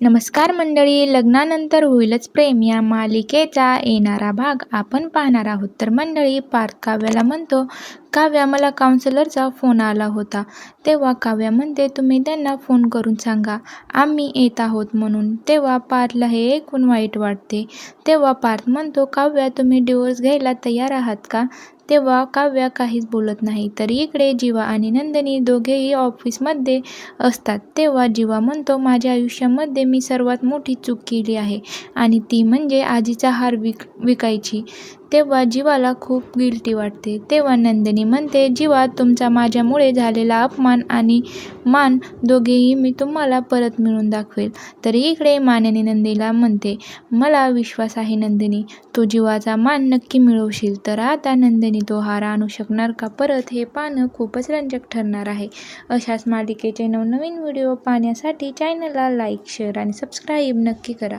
नमस्कार मंडळी लग्नानंतर होईलच प्रेम. या मालिकेचा येणारा भाग आपण पाहणार आहोत. तर मंडळी पार्थ काव्याला म्हणतो काव्या मला काउन्सिलरचा फोन आला होता. तेव्हा काव्या म्हणते तुम्ही त्यांना फोन करून सांगा. आम्ही येत आहोत म्हणून. तेव्हा पार्थला हे ऐकून वाईट वाटते. तेव्हा पार्थ म्हणतो काव्या तुम्ही डिवोर्स घ्यायला तयार आहात का? तेव्हा काव्या काहीच बोलत नाही. तर इकडे जीवा आणि नंदिनी दोघेही ऑफिसमध्ये असतात. तेव्हा जीवा म्हणतो माझ्या आयुष्यामध्ये मी सर्वात मोठी चूक केली आहे आणि ती म्हणजे आजीचा हार विक विकायची. तेव्हा जीवाला खूप गिल्टी वाटते. तेव्हा नंदिनी म्हणते जीवा तुमचा माझ्यामुळे झालेला अपमान आणि मान दोघेही मी तुम्हाला परत मिळून दाखवेल. तर इकडे मानेने नंदीला म्हणते मला विश्वास आहे नंदिनी. तू जीवाचा मान नक्की मिळवशील. तर आता नंदिनी तो हार आणू शकणार का? परत हे पाहणं खूपच रंजक ठरणार आहे. अशाच मालिकेचे नवनवीन व्हिडिओ पाहण्यासाठी चॅनलला लाईक शेअर आणि सबस्क्राईब नक्की करा.